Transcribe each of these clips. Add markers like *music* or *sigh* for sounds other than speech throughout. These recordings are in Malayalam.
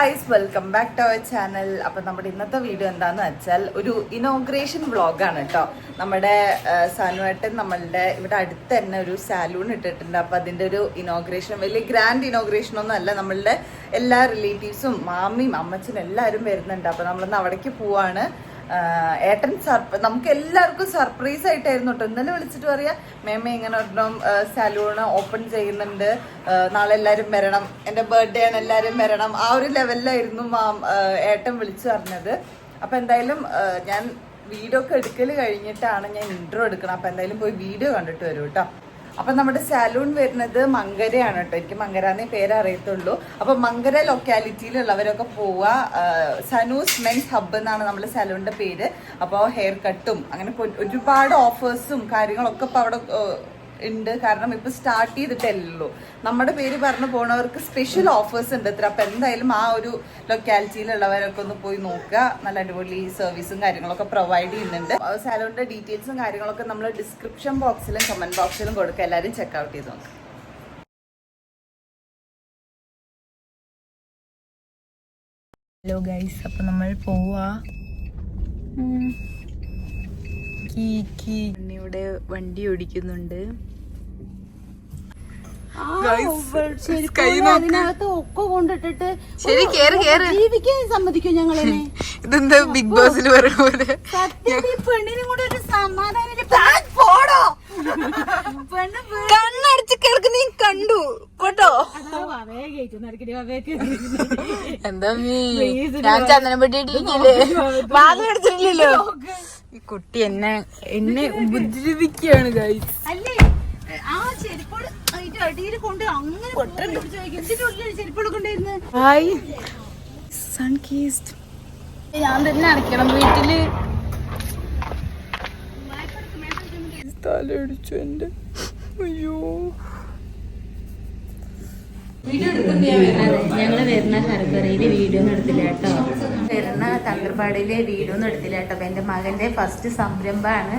Guys welcome back to our channel അപ്പം നമ്മുടെ ഇന്നത്തെ വീഡിയോ എന്താണെന്ന് വെച്ചാൽ ഒരു ഇനോഗ്രേഷൻ വ്ളോഗാണ് കേട്ടോ നമ്മുടെ സാനുവേട്ടൻ നമ്മളുടെ ഇവിടെ അടുത്ത് തന്നെ ഒരു സാലൂൺ ഇട്ടിട്ടുണ്ട്. അപ്പം അതിന്റെ ഒരു ഇനോഗ്രേഷൻ വലിയ ഗ്രാൻഡ് ഇനോഗ്രേഷൻ ഒന്നും അല്ല. നമ്മളുടെ എല്ലാ റിലേറ്റീവ്സും മാമിയും അമ്മച്ചനും എല്ലാവരും വരുന്നുണ്ട്. അപ്പം നമ്മളിന്ന് അവിടേക്ക് പോവാണ്. ഏട്ടൻ സർപ്പ് നമുക്ക് എല്ലാവർക്കും സർപ്രൈസ് ആയിട്ടായിരുന്നു കേട്ടോ ഇന്നലെ വിളിച്ചിട്ട് പറയാ മേമ ഇങ്ങനെ ഒരെണ്ണം സലൂണ് ഓപ്പൺ ചെയ്യുന്നുണ്ട്. നാളെ എല്ലാവരും വരണം. എന്റെ ബർത്ത്ഡേ ആണ് എല്ലാവരും വരണം. ആ ഒരു ലെവലിലായിരുന്നു മാം ഏട്ടൻ വിളിച്ചു പറഞ്ഞത്. അപ്പൊ എന്തായാലും ഞാൻ വീഡിയോ ഒക്കെ എടുക്കൽ കഴിഞ്ഞിട്ടാണ് ഞാൻ ഇൻട്രോ എടുക്കണം അപ്പൊ എന്തായാലും പോയി വീഡിയോ കണ്ടിട്ട് വരും കേട്ടോ അപ്പൊ നമ്മുടെ സലൂൺ വരുന്നത് മങ്കരയാണ് കേട്ടോ. എനിക്ക് മങ്കര എന്നേ പേര് അറിയത്തുള്ളൂ. അപ്പൊ മങ്കര ലൊക്കാലിറ്റിയിലുള്ളവരൊക്കെ പോവുക സനൂസ് മെൻസ് ഹബ്ബ് എന്നാണ് നമ്മുടെ സലൂണിന്റെ പേര്. അപ്പോൾ ഹെയർ കട്ടും അങ്ങനെ ഒരുപാട് ഓഫേഴ്സും കാര്യങ്ങളൊക്കെ ഇപ്പൊ അവിടെ ഉണ്ട്. കാരണം ഇപ്പൊ സ്റ്റാർട്ട് ചെയ്തിട്ടല്ലോ നമ്മുടെ പേര് പറഞ്ഞു പോണവർക്ക് സ്പെഷ്യൽ ഓഫേഴ്സ് ഉണ്ട് ഇത്ര. അപ്പൊ എന്തായാലും ആ ഒരു ലൊക്കാലിറ്റിയിലുള്ളവരൊക്കെ ഒന്ന് പോയി നോക്കുക. നല്ല അടിപൊളി സർവീസും കാര്യങ്ങളൊക്കെ പ്രൊവൈഡ് ചെയ്യുന്നുണ്ട്. സാലോണിന്റെ ഡീറ്റെയിൽസും കാര്യങ്ങളൊക്കെ നമ്മൾ ഡിസ്ക്രിപ്ഷൻ ബോക്സിലും കമന്റ് ബോക്സിലും കൊടുക്കുക. എല്ലാവരും ചെക്ക്ഔട്ട് ചെയ്ത് നോക്കുക ഹലോ ഗൈസ് അപ്പൊ നമ്മൾ പോവാ. ഇവിടെ വണ്ടി ഓടിക്കുന്നുണ്ട്. ജീവിക്കാൻ സമ്മതിക്കും ഞങ്ങളെ *laughs* ഇതെന്താ ബിഗ് ബോസിൽ പറയുന്ന പോലെ? സത്യം ഈ പെണ്ണിനും കൂടെ ഒരു സമാധാനം കണ്ണടച്ച് കിടക്കുന്ന കണ്ടു. കേട്ടോ എന്താ നീ? ഞാൻ ചന്ദനം പെട്ടിട്ടില്ലേ വാതിൽ അടച്ചിട്ടില്ലല്ലോ. ഈ കുട്ടി എന്നെ എന്നെ ഉപദ്രവിക്കുകയാണ് ഗൈസ് അല്ലേ? ഹായ് സൺ കീസ്ഡ് ഞാൻ തന്നെ അടയ്ക്കണം വീട്ടിൽ. തലടിച്ചു എന്റെ അയ്യോ. ഞങ്ങൾ വരുന്ന ഹർബറയിൽ വീഡിയോ ഒന്നും എടുത്തില്ല കേട്ടോ. വരുന്ന തന്ത്രപ്പാടിയിലെ വീഡിയോ ഒന്നും എടുത്തില്ല കേട്ടോ. അപ്പൊ എന്റെ മകന്റെ ഫസ്റ്റ് സംരംഭമാണ്.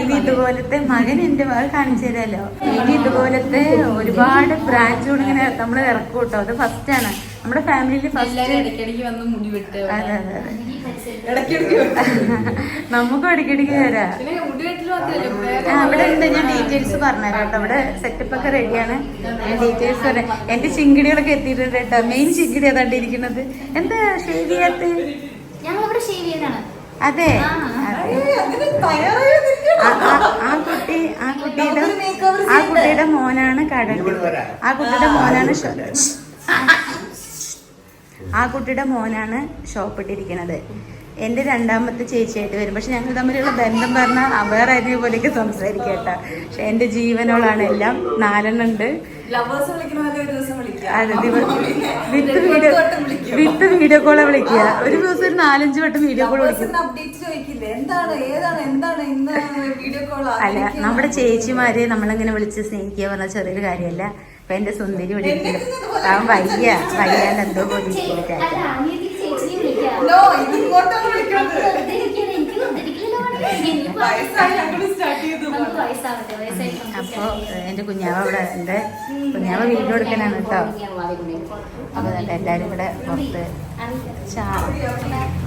ഇനി ഇതുപോലത്തെ മകൻ എന്റെ മകൾ കാണിച്ചു തരാലോ. ഇനി ഇതുപോലത്തെ ഒരുപാട് ബ്രാഞ്ചുകൾ ഇങ്ങനെ നമ്മൾ ഇറക്കും കേട്ടോ. അത് ഫസ്റ്റ് ആണ്. നമ്മുടെ ഫാമിലിയിൽ ഫസ്റ്റ് *laughs* നമുക്കും ഇടയ്ക്കിടയ്ക്ക് വരാം. അവിടെ ഉണ്ട്. ഞാൻ ഡീറ്റെയിൽസ് പറഞ്ഞുതരാം കേട്ടോ. അവിടെ സെറ്റപ്പ് ഒക്കെ റെഡിയാണ് ഞാൻ ഡീറ്റെയിൽസ് പറയാം എന്റെ ചിങ്കിടികളൊക്കെ എത്തിയിട്ടുണ്ട് കേട്ടോ. മെയിൻ ചിങ്കിടി അതാണ്ട് ഇരിക്കുന്നത്? എന്താ ഷേവ് ചെയ്യാത്ത? അതെ. ആ- കുട്ടി ആ കുട്ടിയുടെ ആ കുട്ടിയുടെ മോനാണ് കടലിൽ ആ കുട്ടിയുടെ മോനാണ് ഷോ- ആ കുട്ടിയുടെ മോനാണ് ഷോപ്പ് എന്റെ രണ്ടാമത്തെ ചേച്ചിയായിട്ട് വരും. പക്ഷെ ഞങ്ങൾ തമ്മിലുള്ള ബന്ധം പറഞ്ഞാൽ വേറെ ആയിരുന്നു പോലെയൊക്കെ സംസാരിക്കട്ടെ കേട്ടോ. പക്ഷെ എന്റെ ജീവനോളാണ് എല്ലാം നാലെണ്ണം ഉണ്ട്. ലവേഴ്സ് വിളിക്കണ പോലെ ഒരു ദിവസം വിളിക്കാം. അതെ ദിവസം വിത്ത് വീഡിയോ വിത്ത് വീഡിയോ കോളെ വിളിക്കുക. ഒരു ദിവസം ഒരു നാലഞ്ച് വട്ടം വീഡിയോ കോൾ വിളിക്കും. അപ്ഡേറ്റ് ചോദിക്കില്ലേ? എന്താണ്? ഏതാണ്? എന്താണ് ഇന്ന് വീഡിയോ കോൾ അല്ല നമ്മുടെ ചേച്ചിമാര് നമ്മളിങ്ങനെ വിളിച്ച് സ്നേഹിക്കുക പറഞ്ഞ ചെറിയൊരു കാര്യമല്ല. അപ്പൊ എന്റെ സുന്ദരി ഇരിക്കുന്നു. അവൻ വയ്യ. വയ്യാണ്ട് എന്തോ പോലെ ഇരിക്കുന്നു ചേട്ടാ. നോ ഇത് ഇങ്ങോട്ടാണ് വിളിക്കുന്നത് അപ്പൊ എന്റെ കുഞ്ഞാവ അവിടെ ഉണ്ട്. കുഞ്ഞാവ വീഡിയോ കൊടുക്കാനാണ് കേട്ടോ. അപ്പൊ എല്ലാരും ഇവിടെ പുറത്ത്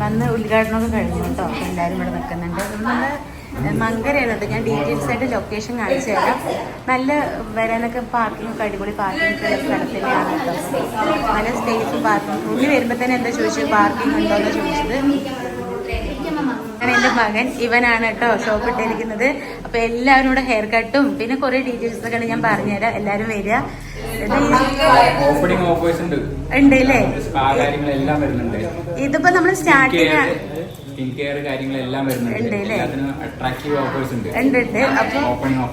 വന്ന് ഉദ്ഘാടനമൊക്കെ കഴിഞ്ഞു കേട്ടോ. എല്ലാരും ഇവിടെ നിൽക്കുന്നുണ്ട്. നമ്മൾ മങ്കരയാണ് ഞാൻ ഡീറ്റെയിൽസ് ആയിട്ട് ലൊക്കേഷൻ കാണിച്ചു തരാം. നല്ല വരാനൊക്കെ പാർക്കിംഗ് ഒക്കെ അടിപൊളി പാർക്കിംഗ് ഉള്ള സ്ഥലത്ത് തന്നെയാണ് നല്ല സ്പേസും പാർക്കിംഗ് ഉള്ളിൽ വരുമ്പോൾ തന്നെ എന്താ ചോദിച്ചത് പാർക്കിംഗ് ഉണ്ടോ എന്ന് ചോദിച്ചത്. എന്റെ മകൻ ഇവനാണ് കേട്ടോ ഷോപ്പ് ഇട്ടിരിക്കുന്നത് അപ്പൊ എല്ലാവരും കൂടെ ഹെയർ കട്ടും പിന്നെ കുറെ ഡീറ്റെയിൽസ് ഒക്കെ ഞാൻ പറഞ്ഞുതരാം. എല്ലാരും വരിക. ഉണ്ട്. അല്ലേ ഇതിപ്പോ നമ്മൾ സ്റ്റാർട്ടിങ് സ്കിൻ കെയർ കാര്യങ്ങളെല്ലാം വരുന്നുണ്ട്? എല്ലാത്തിനും അട്രാക്റ്റീവ് ഓഫേഴ്സ് ഉണ്ട്. ഉണ്ട് ഉണ്ട്. അപ്പൊ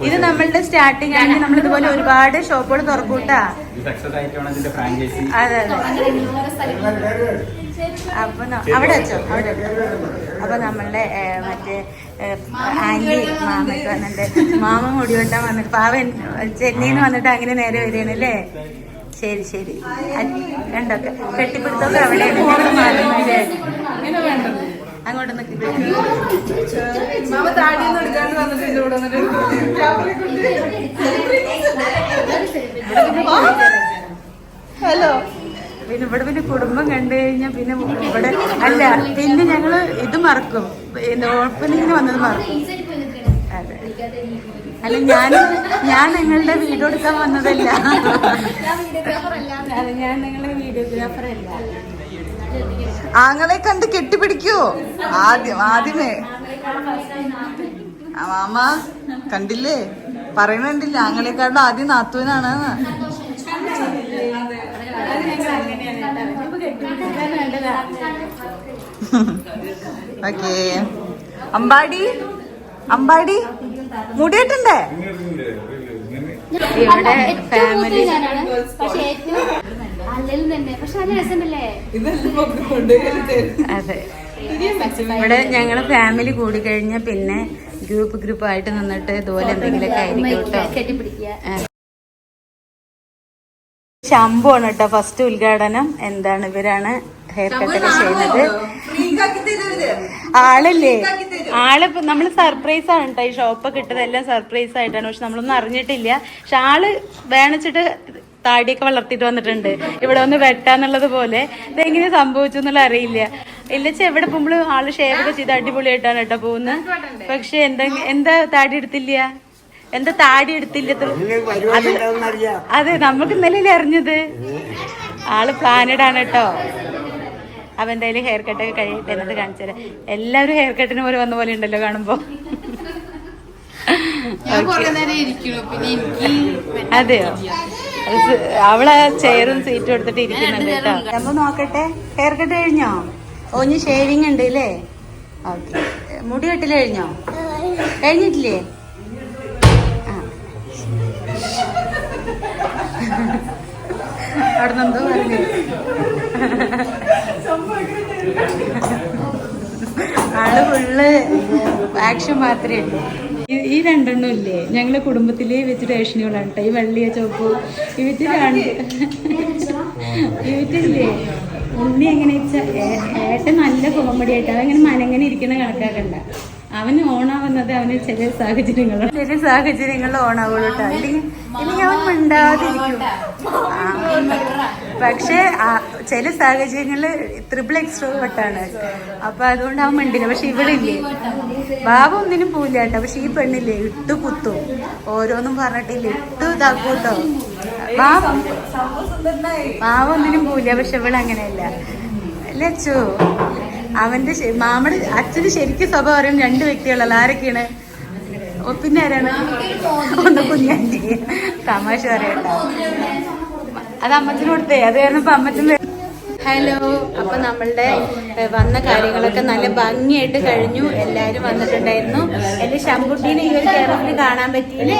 ഇത് നമ്മളുടെ സ്റ്റാർട്ടിങ് ആണെങ്കിൽ നമ്മൾ ഇതുപോലെ ഒരുപാട് ഷോപ്പുകൾ തുറക്കൂട്ടാ ഇത് സക്സസ് ആയിട്ടാണ് ഇതിന്റെ ഫ്രാഞ്ചൈസി അതെ അതെ. അപ്പൊ അവിടെ വെച്ചോ അവിടെ. അപ്പൊ നമ്മളുടെ മറ്റേ ആന്റി മാമയ്ക്ക് വന്നിട്ട് മാമ മുടി വെട്ടാൻ വന്നിട്ട് പാവൻ ചെന്നൈന്ന് വന്നിട്ട് അങ്ങനെ നേരെ വരികയാണ് അല്ലേ? ശരി ശരി. രണ്ടൊക്കെ കണ്ടൊക്കെ കെട്ടിപ്പിടുത്തൊക്കെ അവിടെ അങ്ങോട്ട് മാമ താടിയൊന്നും എടുക്കാണ്ട് വന്നിട്ട് എന്റെ കൂടെ വന്നിട്ട് ഹലോ. പിന്നെ ഇവിടെ പിന്നെ കുടുംബം കണ്ടു കഴിഞ്ഞാൽ പിന്നെ ഇവിടെ അല്ല പിന്നെ ഞങ്ങൾ ഇത് മറക്കും. ഓപ്പണിങ്ങിന് വന്നത് മറക്കും. അതെ. അല്ല ഞാൻ ഞാൻ നിങ്ങളുടെ വീഡിയോ എടുക്കാൻ വന്നതല്ല. അതെ ഞാൻ നിങ്ങളുടെ വീഡിയോഗ്രാഫർ അല്ല ആങ്ങളെ കണ്ട് കെട്ടിപ്പിടിക്കോ. ആദ്യം ആദ്യമേ. ആ മാമ കണ്ടില്ലേ? പറയണില്ല ആങ്ങളെ കണ്ട് ആദ്യം നാത്തുവിനാണ് ഓക്കേ. അമ്പാടി? അമ്പാടി? മുടിയിട്ടുണ്ടേ? ഇവിടെ ഫാമിലി അല്ലെങ്കിലും തന്നെ പക്ഷെ നല്ല രസമുണ്ടല്ലേ ഇതെല്ലാം നമുക്ക് അതെ. ഇവിടെ ഞങ്ങൾ ഫാമിലി കൂടി കഴിഞ്ഞ പിന്നെ ഗ്രൂപ്പ് ഗ്രൂപ്പ് ആയിട്ട് നിന്നിട്ട് ഇതുപോലെ എന്തെങ്കിലുമൊക്കെ ആയിരിക്കും കേട്ടോ ആണ് കേട്ടോ ഫസ്റ്റ് ഉദ്ഘാടനം. എന്താണ് ഇവരാണ് ഹെയർ കട്ടൊക്കെ ചെയ്യുന്നത്. ആളല്ലേ? ആൾ നമ്മൾ നമ്മൾ സർപ്രൈസ് ആണ് കേട്ടോ ഈ ഷോപ്പൊക്കെ ഇട്ടതെല്ലാം സർപ്രൈസ് ആയിട്ടാണ്. പക്ഷെ നമ്മളൊന്നും അറിഞ്ഞിട്ടില്ല. പക്ഷെ ആൾ വേണിച്ചിട്ട് താടിയൊക്കെ വളർത്തിയിട്ട് വന്നിട്ടുണ്ട്. ഇവിടെ ഒന്ന് വെട്ടാന്നുള്ളത് പോലെ. ഇതെങ്ങനെ സംഭവിച്ചു എന്നുള്ള അറിയില്ല. ഇല്ലച്ച എവിടെ പോകുമ്പോൾ ആൾ ഷേവ് ഒക്കെ ചെയ്ത് അടിപൊളിയായിട്ടാണ് കേട്ടോ പോകുന്നത് പക്ഷെ എന്താ എന്താ താടി എടുത്തില്ല? എന്താ താടി എടുത്തില്ല? അത് അതെ നമുക്ക് ഇന്നലെ അറിഞ്ഞത്? ആൾ പ്ലാനഡ് ആണ് കേട്ടോ. അവ എന്തായാലും ഹെയർ കട്ടൊക്കെ കഴിയട്ടെ എന്നിട്ട് കാണിച്ചു തരാം. എല്ലാവരും ഹെയർ കട്ടിന് പോലെ വന്ന പോലെ ഉണ്ടല്ലോ കാണുമ്പോ. അതെയോ? അവളെ ചെയറും സീറ്റും എടുത്തിട്ട് ഇരിക്കുന്നുണ്ട് കേട്ടോ. അപ്പൊ നോക്കട്ടെ ഹെയർ കട്ട് കഴിഞ്ഞോ? ഓഞ്ഞ് ഷേവിങ് ഉണ്ട് അല്ലേ ഓക്കെ. മുടി കെട്ടിൽ കഴിഞ്ഞോ? കഴിഞ്ഞിട്ടില്ലേ? അവിടെ പറഞ്ഞു. ആൾ ഫുള്ള് ആക്ഷൻ മാത്രമേ ഉള്ളൂ. ഈ- രണ്ടെണ്ണം ഇല്ലേ? ഞങ്ങളെ കുടുംബത്തിലെ വെച്ച് റേഷനുകളാണ് കേട്ടോ ഈ വെള്ളിയ ചോപ്പ് ഇവറ്റ് രണ്ട് ഇവറ്റില്ലേ ഉണ്ണി എങ്ങനെ ഏട്ടൻ നല്ല കോമഡി ആയിട്ട് അവൻ ഇങ്ങനെ മനങ്ങനെ ഇരിക്കുന്ന കണക്കാക്കണ്ട. അവന് ഓണാവുന്നത് അവന് ചില സാഹചര്യങ്ങളും ചില സാഹചര്യങ്ങളിൽ ഓണാവുള്ളൂ കേട്ടോ ഇല്ലെങ്കിൽ ഇല്ലെങ്കിൽ അവൻ മിണ്ടാതിരിക്കും. പക്ഷേ ചില സാഹചര്യങ്ങളിൽ ട്രിപ്പിൾ എക്സ്ട്രോവേർട്ടാണ്. അപ്പൊ അതുകൊണ്ട് അവൻ മിണ്ടില്ല. പക്ഷെ ഇവളില്ലേ ബാബ ഒന്നിനും പോവില്ല കേട്ടോ. പക്ഷെ ഈ പെണ്ണില്ലേ ഇട്ടു കുത്തും. ഓരോന്നും പറഞ്ഞിട്ടില്ല ഇട്ടു ഇതാക്കും കേട്ടോ ബാബ ഒന്നിനും പോവില്ല പക്ഷെ ഇവിടെ അങ്ങനെയല്ല. അല്ലേ അച്ചു? അവന്റെ മാമയുടെ അച്ഛന് ശരിക്കും സ്വഭാവം അറിയാം രണ്ട് വ്യക്തികളല്ല. ആരൊക്കെയാണ്? പിന്നെ ആരാണ്? ഒന്ന് കുഞ്ഞാൻ തമാശ പറയട്ടോ അത് അമ്മച്ചന് കൊടുത്തേ. അത് കാരണം ഇപ്പൊ ഹലോ അപ്പൊ നമ്മളുടെ വന്ന കാര്യങ്ങളൊക്കെ നല്ല ഭംഗിയായിട്ട് കഴിഞ്ഞു. എല്ലാരും വന്നിട്ടുണ്ടായിരുന്നു. എന്റെ ശമ്പുട്ടീനെ ഈ ഒരു കേരളത്തിൽ കാണാൻ പറ്റിയില്ലേ?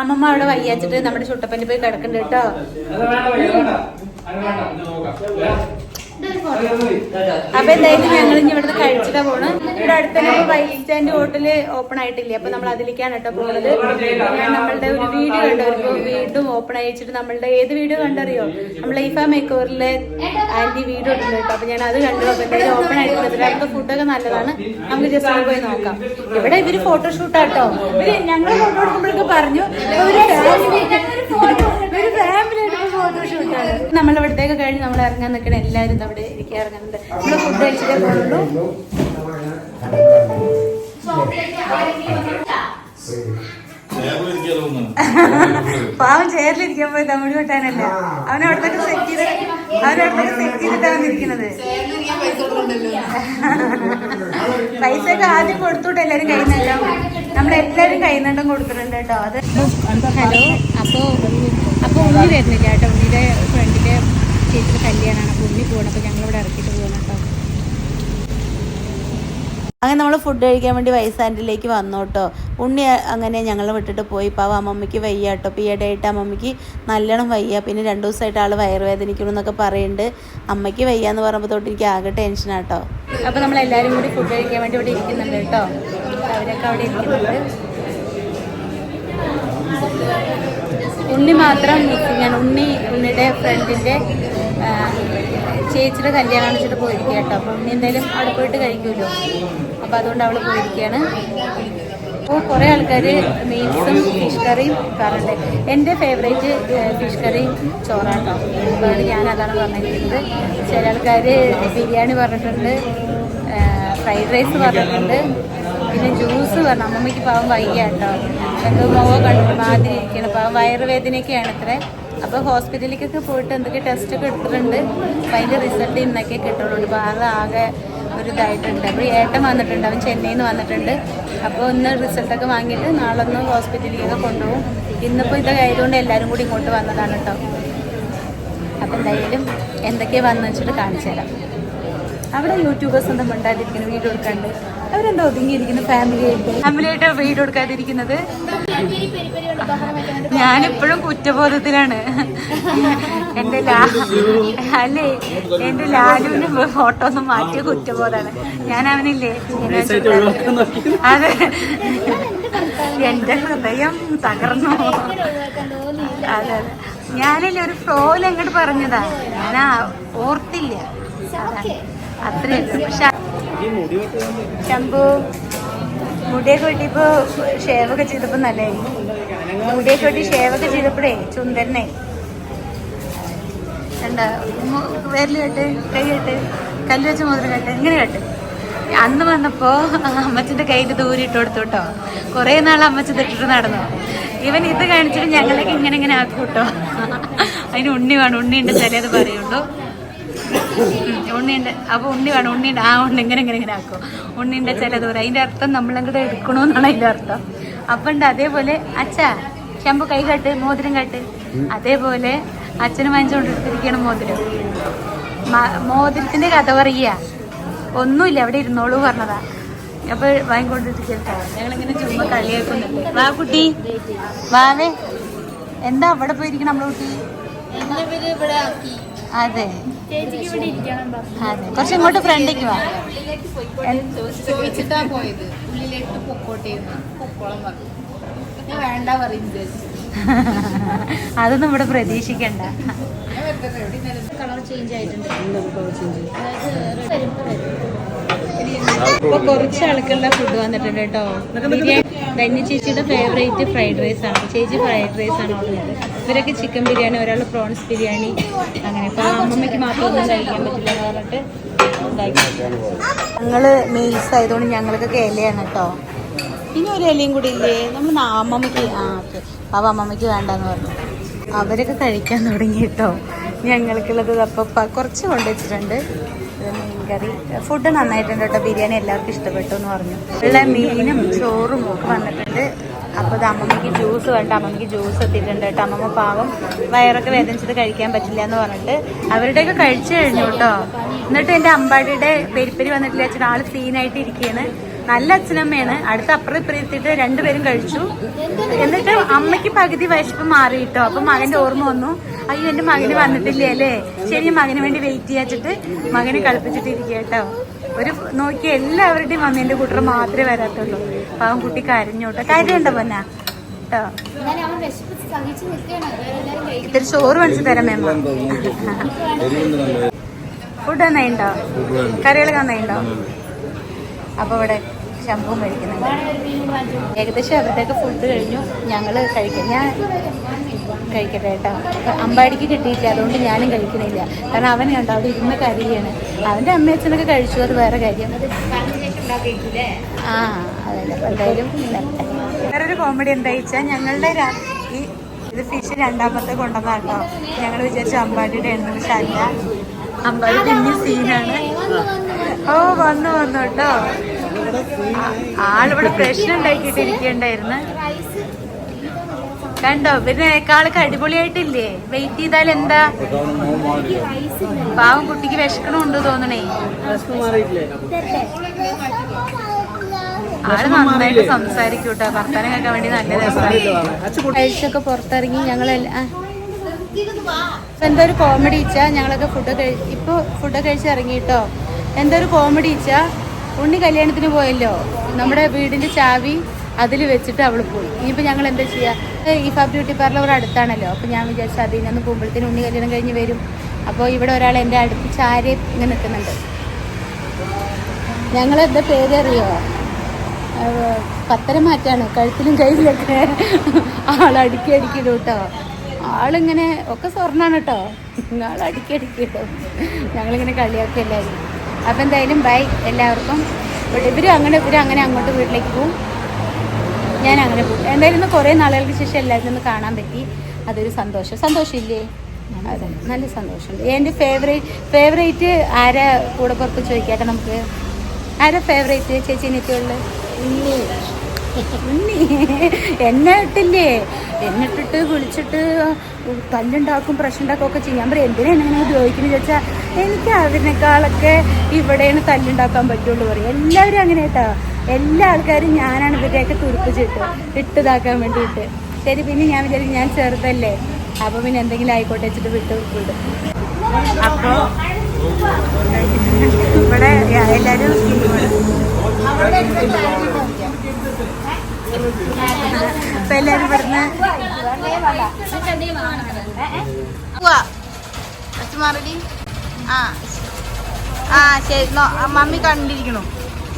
അമ്മമ്മ അവിടെ വയ്യാച്ചിട്ട് നമ്മുടെ ചുട്ടപ്പന്റെ പോയി കിടക്കണ്ട കേട്ടോ. അപ്പൊ എന്തായാലും ഞങ്ങൾ ഇവിടുന്ന് കഴിച്ചിട്ടാ പോണ്. ഇവിടെ അടുത്ത ബൈക്ക് സ്റ്റാൻഡ് ഹോട്ടൽ ഓപ്പൺ ആയിട്ടില്ലേ? അപ്പൊ നമ്മൾ അതിലേക്കാണ് കേട്ടോ പോകുന്നത് നമ്മളുടെ ഒരു വീഡിയോ കണ്ടു. വീണ്ടും ഓപ്പൺ അയച്ചിട്ട് നമ്മളുടെ ഏത് വീഡിയോ കണ്ടറിയോ? നമ്മൾ ലൈഫ മേക്കോറിലെ ആന്റി വീഡിയോ ഇട്ടുണ്ട് കേട്ടോ. അപ്പൊ ഞാൻ അത് കണ്ടു. അപ്പൊ എന്തായാലും ഓപ്പൺ ആയിട്ടുണ്ട് അവിടുത്തെ ഫുഡൊക്കെ നല്ലതാണ്. നമുക്ക് ജസ്റ്റ് പോയി നോക്കാം. ഇവിടെ ഇവർ ഫോട്ടോഷൂട്ടാട്ടോ ഇവർ ഞങ്ങൾ ഫോട്ടോ എടുക്കുമ്പോഴൊക്കെ പറഞ്ഞു ഒരു ഫാമിലി ഒരു ഫാമിലി ഫോട്ടോഷൂട്ടാണ് നമ്മൾ ഇവിടത്തേക്ക് കഴിഞ്ഞ് നമ്മൾ ഇറങ്ങാൻ നിൽക്കണ എല്ലാവരും അവിടെ ഇരിക്കാൻ ഇറങ്ങുന്നുണ്ട്. നമ്മൾ ഫുഡ് കഴിച്ചിട്ടേ പോകുള്ളൂ പാവം ചേരിലിരിക്കാൻ പോയി തമിഴ് വെട്ടാനല്ല അവൻ അവിടത്തേക്ക് സെറ്റ് ചെയ്ത് അവൻ അവിടത്തേക്ക് സെറ്റ് ചെയ്തിട്ടാണ് വന്നിരിക്കുന്നത് പൈസ ഒക്കെ ആദ്യം കൊടുത്തുട്ട് എല്ലാരും കഴിയുന്നല്ലോ. നമ്മളെല്ലാരും കഴിയുന്നുണ്ടും കൊടുത്തിട്ടുണ്ട് കേട്ടോ. അത് ഹലോ അപ്പൊ ഉണ്ണി വരുന്നില്ല കേട്ടോ. ഉണ്ണിയുടെ ഫ്രണ്ടിന്റെ ചേച്ചിയുടെ കല്യാണമാണ് അപ്പോൾ ഉണ്ണി പോകണം. അപ്പോൾ ഞങ്ങളിവിടെ ഇറക്കിയിട്ട് പോകണം കേട്ടോ. അങ്ങനെ നമ്മൾ ഫുഡ് കഴിക്കാൻ വേണ്ടി വയസ്സാൻഡിലേക്ക് വന്നു കേട്ടോ. ഉണ്ണി അങ്ങനെ ഞങ്ങൾ വിട്ടിട്ട് പോയി. ഇപ്പോൾ ആ അമ്മമ്മയ്ക്ക് വയ്യ കേട്ടോ. ഇപ്പോൾ ഈയിടെയായിട്ട് അമ്മമ്മയ്ക്ക് നല്ലോണം വയ്യ. പിന്നെ രണ്ട് ദിവസമായിട്ട് ആൾ വയറുവേദനിക്കണം എന്നൊക്കെ പറയുന്നുണ്ട്. അമ്മയ്ക്ക് വയ്യ എന്ന് പറയുമ്പോൾ തൊട്ട് എനിക്ക് ആകെ ടെൻഷനാട്ടോ അപ്പോൾ നമ്മൾ എല്ലാവരും കൂടി ഫുഡ് കഴിക്കാൻ വേണ്ടി ഇവിടെ ഇരിക്കുന്നുണ്ട് കേട്ടോ. അവരൊക്കെ അവിടെ ഇരിക്കുന്നുണ്ട്. ഉണ്ണി മാത്രം മിസ്സിംഗ് ആണ് ഉണ്ണി ഉണ്ണിയുടെ ഫ്രണ്ടിന്റെ ചേച്ചിയുടെ കല്യാണം വെച്ചിട്ട് പോയിരിക്കുക കേട്ടോ. അപ്പം ഉണ്ണി എന്തായാലും അവിടെ പോയിട്ട് കഴിക്കുമല്ലോ. അപ്പം അതുകൊണ്ട് അവൾ പോയിരിക്കുകയാണ്. അപ്പോൾ കുറേ ആൾക്കാർ മീൽസും ഫിഷ് കറിയും കാറുണ്ട്. എന്റെ ഫേവറേറ്റ് ഫിഷ് കറി ചോറാട്ടോ. അതുകൊണ്ട് ഞാൻ അതാണ് പറഞ്ഞിരിക്കുന്നത്. ചില ആൾക്കാർ ബിരിയാണി പറഞ്ഞിട്ടുണ്ട് ഫ്രൈഡ് റൈസ് പറഞ്ഞിട്ടുണ്ട്. പിന്നെ ജ്യൂസ് പറഞ്ഞു. അമ്മമ്മയ്ക്ക് പാവം വയ്യ കേട്ടോ. എന്തോ മുഖം കണ്ടിട്ട് മാതിരി ഇരിക്കണം പാവം വയറുവേദനയൊക്കെയാണ് അത്രേ അപ്പോൾ ഹോസ്പിറ്റലിലേക്കൊക്കെ പോയിട്ട് എന്തൊക്കെ ടെസ്റ്റ് ഒക്കെ എടുത്തിട്ടുണ്ട്. അപ്പം അതിന്റെ റിസൾട്ട് ഇന്നൊക്കെ കിട്ടുള്ളൂ. അപ്പോൾ ആകെ ആകെ ഒരു ഇതായിട്ടുണ്ട്. അപ്പോൾ ഏട്ടൻ വന്നിട്ടുണ്ട്. അവൻ ചെന്നൈയിൽ നിന്ന് വന്നിട്ടുണ്ട്. അപ്പോൾ ഒന്ന് റിസൾട്ടൊക്കെ വാങ്ങിയിട്ട് നാളെ ഒന്ന് ഹോസ്പിറ്റലിലേക്കൊക്കെ കൊണ്ടുപോകും. ഇന്നിപ്പോൾ ഇതൊക്കെ ആയതുകൊണ്ട് എല്ലാവരും കൂടി ഇങ്ങോട്ട് വന്നതാണ് കേട്ടോ. അപ്പോൾ എന്തായാലും എന്തൊക്കെയാണ് വന്നു വെച്ചിട്ട് കാണിച്ചു തരാം. അവിടെ യൂട്യൂബേഴ്സ് ഒന്നും മിണ്ടാതിരിക്കുന്ന വീഡിയോ എടുക്കാണ്ട്. അവരെന്താ ഒതുങ്ങിയിരിക്കുന്ന ഫാമിലി ആയിട്ട്? ഫാമിലി ആയിട്ട് വീഡിയോ എടുക്കാതിരിക്കുന്നത് ഞാനിപ്പോഴും കുറ്റബോധത്തിലാണ്. എന്റെ ലാ അല്ലേ? എന്റെ ലാലുവിന് ഫോട്ടോ ഒന്നും മാറ്റിയ കുറ്റബോധാണ് ഞാൻ അവനില്ലേ? അതെ. എന്റെ ഹൃദയം തകർന്നു. അതെ അതെ. ഞാനല്ലേ ഒരു ഫ്ലോയിൽ അങ്ങോട്ട് പറഞ്ഞതാ. ഞാൻ ഓർത്തില്ല. അത്രേ പക്ഷെ ശംഭു മുടിയൊക്കെ വെട്ടിയപ്പോ ഷേവൊക്കെ ചെയ്തപ്പോ നല്ലായി മുടിയൊക്കെ വെട്ടി ഷേവൊക്കെ ചെയ്തപ്പോഴേ ചുന്ദരനായി എന്താ വിരൽ കെട്ട് കൈ കെട്ട് കല്ല് ഇങ്ങനെ കെട്ട്. അന്ന് വന്നപ്പോ അമ്മച്ചിന്റെ കയ്യിൽ ദൂരി ഇട്ട് കൊടുത്തു കേട്ടോ. കുറേ നാൾ അമ്മച്ചി ഇട്ടിട്ട് നടന്നു. ഇവൻ ഇത് കാണിച്ചിട്ട് ഞങ്ങളൊക്കെ ഇങ്ങനെ ഇങ്ങനെ ആക്കൂട്ടോ കേട്ടോ. അതിന് ഉണ്ണി വേണം ഉണ്ണിയുണ്ട് ചിലത് പറയുള്ളൂ. ഉണ്ണിയുണ്ട്. അപ്പൊ ഉണ്ണി വേണം ഉണ്ണിയുണ്ട് ആ ഉണ്ണി ഇങ്ങനെ ഇങ്ങനെ ഇങ്ങനെ ആക്കും. ഉണ്ണിന്റെ ചില ദൂരം. അതിന്റെ അർത്ഥം നമ്മളങ്ങോട്ട് എടുക്കണമെന്നാണ് അതിന്റെ അർത്ഥം. അപ്പൊ ഉണ്ട് അതേപോലെ അച്ഛാ ശമ്പു കൈ കട്ട് മോതിരം കട്ട്. അതേപോലെ അച്ഛനും വാങ്ങിച്ചുകൊണ്ടിരിക്കണം മോതിരം. മോതിരത്തിന്റെ മോതിരത്തിന്റെ കഥ പറയുക. ഒന്നുമില്ല അവിടെ ഇരുന്നോളൂ പറഞ്ഞതാ. അപ്പൊ വാങ്ങിക്കൊണ്ടിരിക്കട്ടോ. ഞങ്ങളിങ്ങനെ ചുമ്മാ കളിയാക്കുന്നുണ്ട്. വാ കുട്ടി. വാവേ എന്താ അവിടെ പോയിരിക്കണം നമ്മളെ കുട്ടി? അതെ. കുറച്ച് ഇങ്ങോട്ട് ഫ്രണ്ടിലേക്ക് വാ. ചോദിച്ചിട്ടാ പോയത്. ഉള്ളിലേക്ക് പൊക്കോട്ടെ പൊക്കോളം പറഞ്ഞു. ഞാൻ വേണ്ട പറയും അതൊന്നും ഇവിടെ പ്രതീക്ഷിക്കണ്ട. കളർ ചേഞ്ച് ആയിട്ടുണ്ട്. ഇപ്പൊ കുറച്ച് ആൾക്കുള്ള ഫുഡ് വന്നിട്ടുണ്ട് കേട്ടോ. ബിരിയാണി ധന്യ ചേച്ചിയുടെ ഫേവറേറ്റ് ഫ്രൈഡ് റൈസ് ആണ്. ചേച്ചി ഫ്രൈഡ് റൈസ് ആണ് ഓർഡർ ചെയ്തത്. ഇവരൊക്കെ ചിക്കൻ ബിരിയാണി ഒരാൾ പ്രോൺസ് ബിരിയാണി അങ്ങനെ ഇപ്പൊ അമ്മമ്മയ്ക്ക് മാത്രം ഒന്നും കഴിക്കാൻ പറ്റില്ല എന്ന് പറഞ്ഞിട്ട് ഞങ്ങൾ മീൽസ് ആയതുകൊണ്ട് ഞങ്ങൾക്കൊക്കെ ഇലയാണ് കേട്ടോ. ഇനി ഒരു ഇലയും കൂടി ഇല്ലേ? നമ്മൾ അമ്മമ്മയ്ക്ക് ആ ഓക്കെ. പാവ അമ്മമ്മയ്ക്ക് വേണ്ടെന്ന് പറഞ്ഞു. അവരൊക്കെ കഴിക്കാൻ തുടങ്ങി കേട്ടോ. ഞങ്ങൾക്കുള്ളത് അപ്പോൾ കുറച്ച് കൊണ്ടുവച്ചിട്ടുണ്ട് മീൻ മീൻകറി ഫുഡ് നന്നായിട്ടുണ്ട് കേട്ടോ. ബിരിയാണി എല്ലാവർക്കും ഇഷ്ടപ്പെട്ടു എന്ന് പറഞ്ഞു. ഉള്ള മീനും ചോറും ഒക്കെ വന്നിട്ടുണ്ട്. അപ്പോൾ ഇത് അമ്മമ്മയ്ക്ക് ജ്യൂസ് വേണ്ട അമ്മമ്മയ്ക്ക് ജ്യൂസ് എത്തിയിട്ടുണ്ട് കേട്ടോ. അമ്മമ്മ പാവം വയറൊക്കെ വേദനിച്ചിട്ട് കഴിക്കാൻ പറ്റില്ല എന്ന് പറഞ്ഞിട്ട് അവരുടെയൊക്കെ കഴിച്ചു കഴിഞ്ഞു കേട്ടോ. എന്നിട്ട് എന്റെ അമ്പാടിയുടെ പെരിപ്പരി വന്നിട്ടില്ല അച്ഛൻ? ആൾ സീനായിട്ട് ഇരിക്കുകയാണ് നല്ല അച്ഛനമ്മയാണ്. അടുത്ത അപ്പുറം ഇപ്പുറം എത്തിയിട്ട് രണ്ടുപേരും കഴിച്ചു. എന്നിട്ട് അമ്മയ്ക്ക് പകുതി വിശപ്പ് മാറി കേട്ടോ. അപ്പൊ മകന്റെ ഓർമ്മ വന്നു. അയ്യോ എന്റെ മകന് വന്നിട്ടില്ലേ അല്ലേ? ശരി മകന് വേണ്ടി വെയിറ്റ് ചെയ്യാച്ചിട്ട് മകനെ കളിപ്പിച്ചിട്ട് ഇരിക്കുക കേട്ടോ. ഒരു നോക്കി എല്ലാവരുടെയും മമ്മീന്റെ കൂട്ടർ മാത്രമേ വരാത്തുള്ളൂ. പാവം കുട്ടി കരഞ്ഞോട്ടെ. കരയുണ്ടോ പൊന്ന. കേട്ടോ ഇത്തിരി ചോറ് മേടിച്ച് തരാം മേമ ഫുഡ് നന്നായിണ്ടോ കറികൾ നന്നായിണ്ടോ അപ്പൊ ഇവിടെ ശമ്പവും കഴിക്കുന്നുണ്ട്. ഏകദേശം അവരുടെയൊക്കെ ഫുഡ് കഴിഞ്ഞു. ഞങ്ങൾ കഴിക്കാം ഞാൻ കഴിക്കട്ടെ കേട്ടോ. അമ്പാടിക്ക് കിട്ടിയില്ല അതുകൊണ്ട് ഞാനും കഴിക്കണില്ല കാരണം അവൻ കണ്ടോ അവിടെ ഇരുന്ന് കരയാണ്. അവന്റെ അമ്മയച്ഛനൊക്കെ കഴിച്ചു അത് വേറെ കാര്യം. ആ അതെ എന്തായാലും. വേറൊരു കോമഡി എന്താ വെച്ചാൽ ഞങ്ങളുടെ ഈ ഇത് ഫിഷ് രണ്ടാമത്തെ കൊണ്ടുവന്നാട്ടോ ഞങ്ങൾ വിചാരിച്ചു അമ്പാടിയുടെ എണ്ണ പക്ഷെ അല്ല. അമ്പാടി പിന്നെ സീനാണ് ഓ വന്നു വന്നു കേട്ടോ. ആളിവിടെ പ്രശ്നം ഉണ്ടാക്കിയിട്ടിരിക്കണ്ടായിരുന്നു കണ്ടോ? ഇവരിനേക്കാളൊക്കെ അടിപൊളിയായിട്ടില്ലേ വെയിറ്റ് ചെയ്താൽ എന്താ? പാവം കുട്ടിക്ക് വിശക്കണമുണ്ട് തോന്നണേ. ആൾ നന്നായിട്ട് സംസാരിക്കും കേട്ടോ വർത്താനം കേൾക്കാൻ വേണ്ടി നല്ല രസമാണ്. കഴിച്ചൊക്കെ പുറത്തിറങ്ങി ഞങ്ങളെല്ലാം ഇപ്പൊ എന്തോ ഒരു കോമഡി ഇച്ചാ ഞങ്ങളൊക്കെ ഫുഡ് കഴി ഇപ്പൊ ഫുഡ് കഴിച്ച് ഇറങ്ങിയിട്ടോ എന്താ എന്തോ ഒരു കോമഡി ഇച്ചാ ഉണ്ണി കല്യാണത്തിന് പോയല്ലോ. നമ്മുടെ വീടിന്റെ ചാവി അതിൽ വെച്ചിട്ട് അവൾ പോയി. ഇനിയിപ്പോൾ ഞങ്ങൾ എന്താ ചെയ്യുക ഈ ഫാബ് ബ്യൂട്ടി പാർലർ അടുത്താണല്ലോ. അപ്പോൾ ഞാൻ വിചാരിച്ചു അതിൽ നിന്ന് പോകുമ്പോഴത്തേനും ഉണ്ണി കല്യാണം കഴിഞ്ഞ് വരും. അപ്പോൾ ഇവിടെ ഒരാൾ എന്റെ അടുത്ത് ചാരി ഇങ്ങനെ നിൽക്കുന്നുണ്ട്. ഞങ്ങൾ എന്താ പേരറിയോ പത്തര മാറ്റാണ്. കഴുത്തിലും കയ്യിലൊക്കെ ആൾ അടുക്കി അടുക്കിടും കേട്ടോ ആളിങ്ങനെ ഒക്കെ സ്വർണമാണ് കേട്ടോ ആൾ അടുക്കി ഞങ്ങളിങ്ങനെ ഞങ്ങളിങ്ങനെ എല്ലാവരും അപ്പം എന്തായാലും ബൈ എല്ലാവർക്കും. ഇവരും അങ്ങനെ ഇവരും അങ്ങനെ അങ്ങോട്ട് വീട്ടിലേക്ക് പോവും. ഞാൻ അങ്ങനെ പോയി. എന്തായാലും ഇന്ന് കുറേ നാളുകൾക്ക് ശേഷം എല്ലാവരും ഒന്ന് കാണാൻ പറ്റി. അതൊരു സന്തോഷം. സന്തോഷമില്ലേ? അതെ. നല്ല സന്തോഷമുണ്ട്. എന്റെ ഫേവറേറ്റ് ഫേവറേറ്റ് ആരാ കൂടെ പുറത്ത് ചോദിക്കട്ടെ നമുക്ക് ആരാ ഫേവറേറ്റ് ചേച്ചി നിത്യമുള്ള ഉണ്ണി. എന്നെ ഇട്ടില്ലേ? എന്നെ ഇട്ടിട്ട് വിളിച്ചിട്ട് തല്ലുണ്ടാക്കും പ്രശ്നം ഉണ്ടാക്കും ഒക്കെ ചെയ്യാൻ പറയും എന്തിനാണ് ഇങ്ങനെ ഉപയോഗിക്കുന്നത് ചോദിച്ചാൽ എനിക്ക് അതിനേക്കാളൊക്കെ ഇവിടെയാണ് തല്ലുണ്ടാക്കാൻ പറ്റുള്ളൂ പറയും. എല്ലാവരും അങ്ങനെ കേട്ടോ. എല്ലാ ആൾക്കാരും ഞാനാണ് ഇവരെയൊക്കെ തുരുപ്പിച്ചിട്ട് ഇട്ടതാക്കാൻ വേണ്ടിയിട്ട്. ശരി പിന്നെ ഞാൻ വിചാരിക്കും ഞാൻ ചെറുതല്ലേ. അപ്പൊ പിന്നെ എന്തെങ്കിലും ആയിക്കോട്ടെ വെച്ചിട്ട് വിട്ട് വിട്ടു അപ്പോ ഇവിടെ എല്ലാരും അപ്പൊ ആ. ആ ശരി. മമ്മി കണ്ടിരിക്കണു.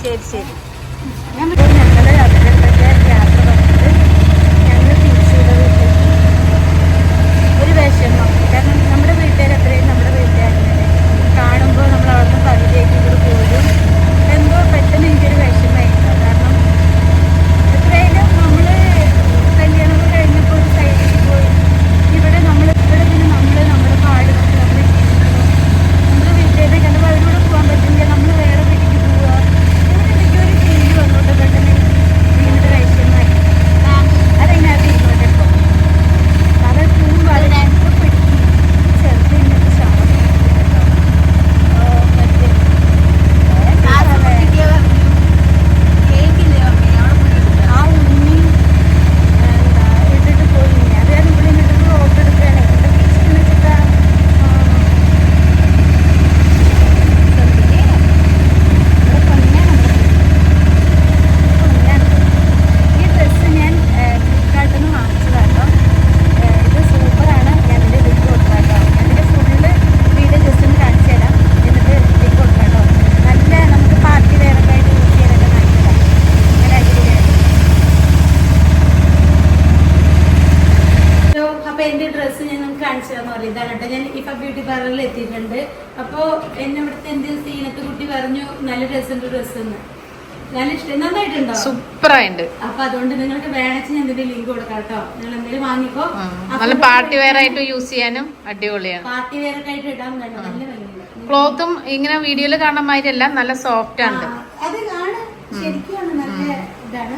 ശരി ശരി. ഒരു വിഷമം കാരണം നമ്മുടെ വീട്ടുകാർ നമ്മുടെ വീട്ടുകാരിനെ കാണുമ്പോൾ നമ്മൾ അവിടുന്ന് പകുതിയേക്ക് കൂടെ പോരും എന്തോ പെട്ടെന്ന് എനിക്കൊരു വിഷമമായിരുന്നു കാരണം എത്രയായാലും നമ്മൾ കല്യാണം കഴിഞ്ഞപ്പോൾ ഒരു സൈഡിലേക്ക് പോയി ഇവിടെ നമ്മൾ ഇവിടെ പിന്നെ നമ്മൾ നമ്മുടെ പാട് നോക്കി നമ്മുടെ ജീവിതം നമ്മുടെ വീട്ടുകാരെ കണ്ടപ്പോൾ അവരോട് പോകാൻ പറ്റില്ല നമ്മൾ വേറെ വീട്ടിലേക്ക് പോവുക അങ്ങനെ എന്തൊക്കെയോ ഒരു ഫീൽ വന്നോട്ട് പെട്ടെന്ന് വീണ്ടും വിഷമമായി അതെങ്ങനെയാ ഇരുന്നോട്ടെ ഇപ്പോൾ അത് പോകുമ്പോൾ അതിനെ പിടിക്കും ചെറുത് ഇന്നത്തെ ശ്വാസം ഓ മറ്റേ ആ ഉണ്ണി എന്താ ഇട്ടിട്ട് പോയി അത് ഞാൻ ഇവിടെ നിന്നിട്ട് റോട്ട് എടുക്കുകയാണ് ഇവിടെ പിടിച്ചെന്ന് വെച്ചിട്ടാ ഈ ഡ്രസ്സ് ഞാൻ ഫ്ലിപ്കാർട്ടിൽ നിന്ന് വാങ്ങിച്ചതാട്ടോ ഇത് സൂപ്പറാണ് ഞാൻ എന്റെ ലിങ്ക് കൊടുക്കാട്ടോ അതിന്റെ ഫുള്ള് വീഡിയോ ജസ്റ്റ് ഒന്ന് കാണിച്ചു തരാം എന്നിട്ട് ലിങ്ക് കൊടുക്കാട്ടോ നല്ല നമുക്ക് പാർട്ടി വെയറൊക്കെ ആയിട്ട് യൂസ് ചെയ്യാനൊക്കെ നല്ലതാണ് നല്ല അടിപൊളിയായിട്ട് എന്റെ ഡ്രസ്സ് ഞാൻ നിങ്ങൾക്ക് കാണിച്ചു തരാന്ന് പറയും. ഇതാണ് കേട്ടോ. ഞാൻ ഇപ്പൊ ബ്യൂട്ടി പാർലറിൽ എത്തിയിട്ടുണ്ട്. അപ്പൊ എന്നെ ഇവിടുത്തെ എന്റെ സീനത്ത് കുട്ടി പറഞ്ഞു നല്ല രസമുണ്ട് ഡ്രസ്സ് എന്ന്. നല്ല ഇഷ്ടം. നന്നായിട്ടുണ്ടോ? സൂപ്പറായിട്ടുണ്ട് അപ്പൊ അതുകൊണ്ട് നിങ്ങൾക്ക് വേണമെങ്കിൽ ഞാൻ ഇതിന്റെ ലിങ്ക് കൊടുക്കാം കേട്ടോ. നിങ്ങൾ എന്തെങ്കിലും വാങ്ങിക്കോ. നല്ല പാർട്ടി വെയർ ആയിട്ട് യൂസ് ചെയ്യാനും അടിപൊളിയാണ് പാർട്ടി വെയർ ഒക്കെ ആയിട്ട് ഇടാൻ നല്ല ക്ലോത്തും ഇങ്ങനെ വീഡിയോയിൽ കാണുന്ന മാതിരിയല്ല നല്ല സോഫ്റ്റ് ആണ് അത് കാണാൻ ശരിക്കും നല്ല ഇതാണ്.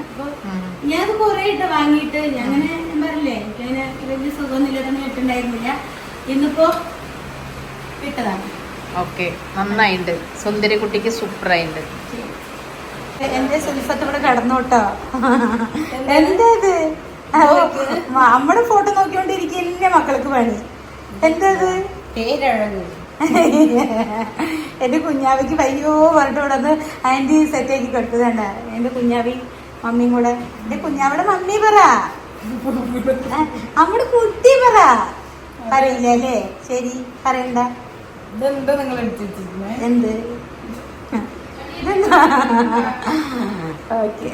ഞാൻ കൊറേ ഇട്ട് വാങ്ങിയിട്ട് അങ്ങനെ പറഞ്ഞില്ലേ എനിക്കങ്ങനെ വലിയ സുഖമൊന്നുമില്ലാതെ ഇട്ടുണ്ടായിരുന്നില്ല ഇന്നിപ്പോ ഇട്ടതാണ്. ഓക്കെ നന്നായിണ്ട്. സുന്ദരി കുട്ടിക്ക് സൂപ്പറായിണ്ട് എന്റെ സുൽഫത്ത് ഇവിടെ കടന്നോട്ടോ. എന്താ ഇത് നമ്മുടെ ഫോട്ടോ നോക്കിക്കൊണ്ടിരിക്കില്ല മക്കൾക്ക് പണി. എന്താ ഇത് പേരഴക്. എന്റെ കുഞ്ഞാവിക്ക് വയ്യോ പറഞ്ഞിട്ട് ഇവിടെ ആന്റി സെറ്റ് ആക്കി കൊടുത്തതാണ്. എന്റെ കുഞ്ഞാവി മമ്മിയും കൂടെ. എന്റെ കുഞ്ഞാവിടെ മമ്മി പറ. അങ്ങോട്ട് കുട്ടി പറ. പറയില്ല അല്ലേ? ശരി പറയണ്ട. ഇതെന്താ നിങ്ങൾ എടുത്തു എന്ത്? *laughs* ഓക്കെ